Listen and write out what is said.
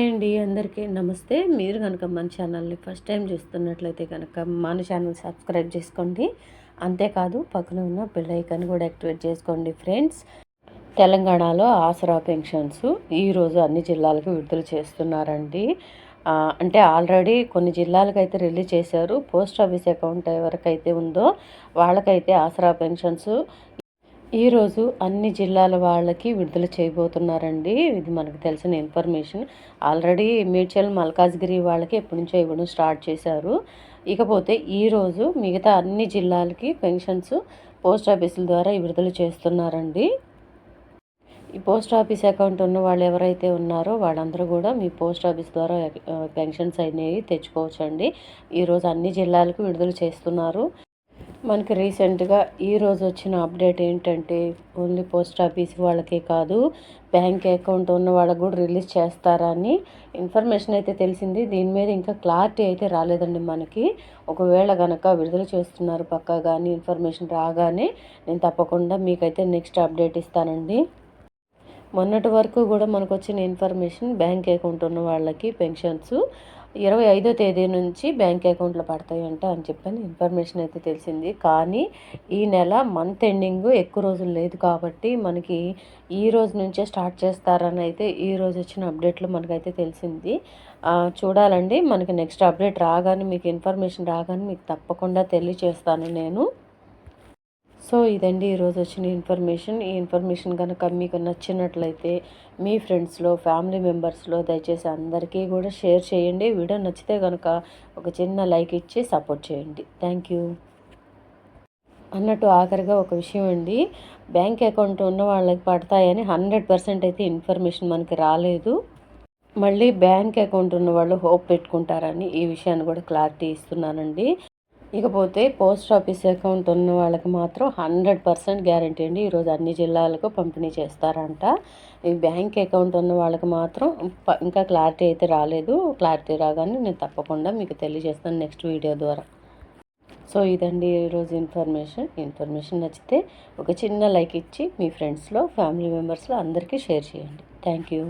Hi అండి అందరికీ. నమస్తే. మీరు కనుక మన ఛానల్ని ఫస్ట్ టైం చూస్తున్నట్లయితే కనుక మన ఛానల్ సబ్స్క్రైబ్ చేసుకోండి. అంతేకాదు పక్కన ఉన్న బెల్ ఐకాన్ కూడా యాక్టివేట్ చేసుకోండి ఫ్రెండ్స్. తెలంగాణలో ఆసరా పెన్షన్స్ ఈరోజు అన్ని జిల్లాలకు విడుదల చేస్తున్నారండి. అంటే ఆల్రెడీ కొన్ని జిల్లాలకు అయితే రిలీజ్ చేశారు. పోస్ట్ ఆఫీస్ అకౌంట్ ఎవరికైతే ఉందో వాళ్ళకైతే ఆసరా పెన్షన్స్ ఈరోజు అన్ని జిల్లాల వాళ్ళకి విడుదల చేయబోతున్నారండి. ఇది మనకు తెలిసిన ఇన్ఫర్మేషన్. ఆల్రెడీ మేడ్చల్ మల్కాజ్గిరి వాళ్ళకి ఎప్పటి నుంచో ఇవ్వడం స్టార్ట్ చేశారు. ఇకపోతే ఈరోజు మిగతా అన్ని జిల్లాలకి పెన్షన్స్ పోస్ట్ ఆఫీసుల ద్వారా విడుదల చేస్తున్నారండి. ఈ పోస్ట్ ఆఫీస్ అకౌంట్ ఉన్న వాళ్ళు ఎవరైతే ఉన్నారో వాళ్ళందరూ కూడా మీ పోస్ట్ ఆఫీస్ ద్వారా పెన్షన్స్ అనేవి తెచ్చుకోవచ్చండి. ఈరోజు అన్ని జిల్లాలకు విడుదల చేస్తున్నారు. మనకి రీసెంట్గా ఈ రోజు వచ్చిన అప్డేట్ ఏంటంటే ఓన్లీ పోస్ట్ ఆఫీస్ వాళ్ళకే కాదు బ్యాంక్ అకౌంట్ ఉన్న వాళ్ళకు కూడా రిలీజ్ చేస్తారని ఇన్ఫర్మేషన్ అయితే తెలిసింది. దీని మీద ఇంకా క్లారిటీ అయితే రాలేదండి మనకి. ఒకవేళ కనుక విడుదల చేస్తున్నారు పక్కా కానీ ఇన్ఫర్మేషన్ రాగానే నేను తప్పకుండా మీకైతే నెక్స్ట్ అప్డేట్ ఇస్తానండి. మొన్నటి వరకు కూడా మనకు వచ్చిన ఇన్ఫర్మేషన్ బ్యాంక్ అకౌంట్ ఉన్న వాళ్ళకి పెన్షన్స్ ఇరవై ఐదో తేదీ నుంచి బ్యాంక్ అకౌంట్లో పడతాయంట అని చెప్పని ఇన్ఫర్మేషన్ అయితే తెలిసింది. కానీ ఈ నెల మంత్ ఎండింగ్ ఎక్కువ రోజులు లేదు కాబట్టి మనకి ఈ రోజు నుంచే స్టార్ట్ చేస్తారని అయితే ఈ రోజు వచ్చిన అప్డేట్లో మనకైతే తెలిసింది. చూడాలండి. మనకి నెక్స్ట్ అప్డేట్ రాగానే మీకు ఇన్ఫర్మేషన్ రాగానే మీకు తప్పకుండా తెలియచేస్తాను నేను. సో ఇదండి ఈరోజు వచ్చిన ఇన్ఫర్మేషన్. ఈ ఇన్ఫర్మేషన్ కనుక మీకు నచ్చినట్లయితే మీ ఫ్రెండ్స్లో ఫ్యామిలీ మెంబర్స్లో దయచేసి అందరికీ కూడా షేర్ చేయండి. వీడియో నచ్చితే కనుక ఒక చిన్న లైక్ ఇచ్చి సపోర్ట్ చేయండి. Thank you. అన్నట్టు ఆఖరిగా ఒక విషయం అండి. బ్యాంక్ అకౌంట్ ఉన్న వాళ్ళకి పడతాయని హండ్రెడ్ పర్సెంట్ అయితే ఇన్ఫర్మేషన్ మనకి రాలేదు. మళ్ళీ బ్యాంక్ అకౌంట్ ఉన్న వాళ్ళు హోప్ పెట్టుకుంటారని ఈ విషయాన్ని కూడా క్లారిటీ ఇస్తున్నానండి. ఇకపోతే పోస్ట్ ఆఫీస్ అకౌంట్ ఉన్న వాళ్ళకి మాత్రం హండ్రెడ్ పర్సెంట్ గ్యారంటీ అండి. ఈరోజు అన్ని జిల్లాలకు పంపిణీ చేస్తారంట. ఈ బ్యాంక్ అకౌంట్ ఉన్న వాళ్ళకి మాత్రం ఇంకా క్లారిటీ అయితే రాలేదు. క్లారిటీ రాగానే నేను తప్పకుండా మీకు తెలియజేస్తాను నెక్స్ట్ వీడియో ద్వారా. సో ఇదండి ఈరోజు ఇన్ఫర్మేషన్. ఇన్ఫర్మేషన్ నచ్చితే ఒక చిన్న లైక్ ఇచ్చి మీ ఫ్రెండ్స్లో ఫ్యామిలీ మెంబర్స్లో అందరికీ షేర్ చేయండి. Thank you.